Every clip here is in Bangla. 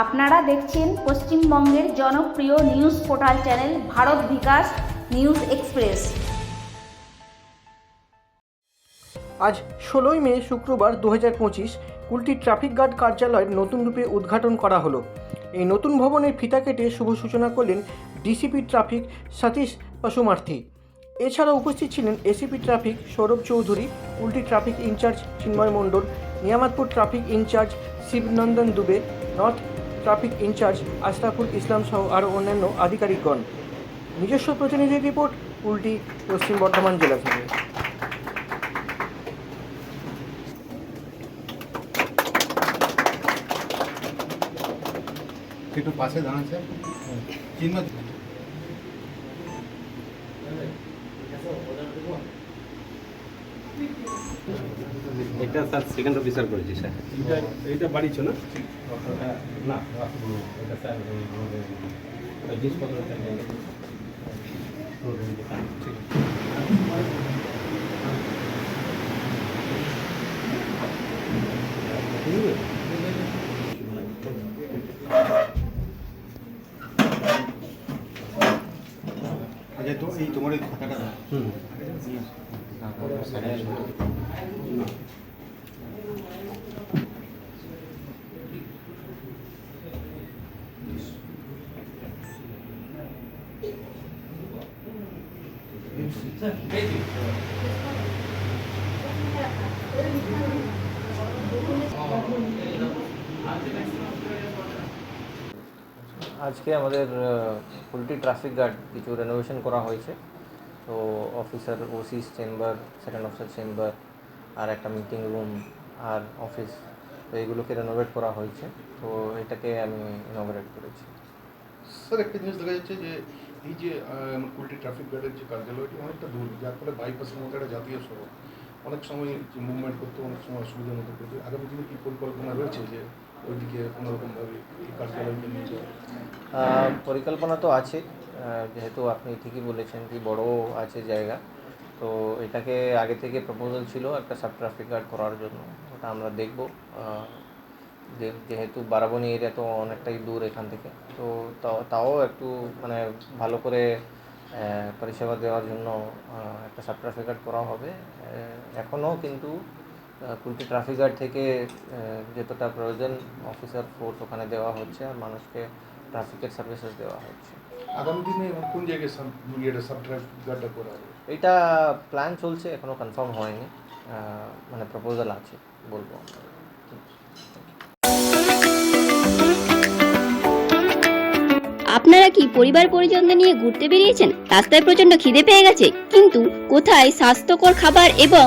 আপনারা দেখছেন পশ্চিমবঙ্গের জনপ্রিয় news portal channel Bharat Bikash news express. আজ ষোলোই মে শুক্রবার দু হাজার পঁচিশ কুলটি ট্রাফিক গার্ড কার্যালয়ের নতুন রূপে উদ্ঘাটন করা হলো। এই নতুন ভবনের ফিতা কেটে শুভ সূচনা করলেন ডিসিপি ট্রাফিক সতীশ পশুমার্থী এছাড়া উপস্থিত ছিলেন ACP traffic Sourav Chowdhury, Kulti traffic incharge Chinmoy Mondal, Niamatpur traffic incharge Shibnandan Dubey, north traffic incharge Ashraful Islam সহ আরও অন্যান্য আধিকারিকগণ। নিজস্ব প্রতিনিধি রিপোর্ট, উল্টি পশ্চিম বর্ধমান জেলা থেকে। একটু পাশে দাঁড়াচ্ছে এটা স্যার সেকেন্ড অফিসার করেছি স্যার। এটা বাড়ি বাড়িছ না? না এটা স্যার জিনিসপত্র। আচ্ছা তো এই তোমার এই খাতাটা দাও। হুম আজকে আমাদের পোলট্রি ট্রাফিক গার্ড কিছু রেনোভেশন করা হয়েছে। তো officer OC's chamber second officer chamber আর একটা মিটিং রুম আর অফিস তো এগুলোকে রেনোভেট করা হয়েছে। তো এটাকে আমি ইনগ্রেট করেছি। স্যার একটা জিনিস দেখা যাচ্ছে যে, এই যে কুলটি ট্রাফিক গার্ডের যে কার্যালয়টি, অনেকটা দূর, যার ফলে বাইপাসের মতো একটা জাতীয় সড়ক। অনেক সময় মুভমেন্ট করতে, অনেক সময় অসুবিধার মধ্যে পড়তে আগামী দিনে কি পরিকল্পনা রয়েছে যে পরিকল্পনা তো আছে যেহেতু আপনি ঠিকই বলেছেন কি বড় আছে জায়গা, তো এটাকে আগে থেকে প্রপোজাল ছিল একটা সাব ট্রাফিক গার্ড করার জন্য, ওটা আমরা দেখব যেহেতু বারাবণী এরিয়া তো অনেকটাই দূর এখান থেকে, তো তাও একটু মানে ভালো করে পরিষেবা দেওয়ার জন্য একটা সাব ট্রাফিক গার্ড করা হবে এখনও কিন্তু কুলটি ট্রাফিক গার্ড থেকে যতটা প্রয়োজন অফিসার ফোর্স ওখানে দেওয়া হচ্ছে আর মানুষকে ট্রাফিকের সার্ভিসেস দেওয়া হচ্ছে। আগামী দিনে কোন জায়গায় সাব সাব ট্রাফিক গার্ডটা করা হবে? এটা প্ল্যান চলছে এখনও কনফার্ম হয়নি। মানে প্রপোজাল আছে বলব আপনারা কি পরিবার পরিজনদের নিয়ে ঘুরতে বেরিয়েছেন? রাস্তায় প্রচণ্ড খিদে পেয়ে গেছে কিন্তু কোথায় স্বাস্থ্যকর খাবার এবং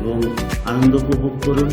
এবং আনন্দ উপভোগ করুন।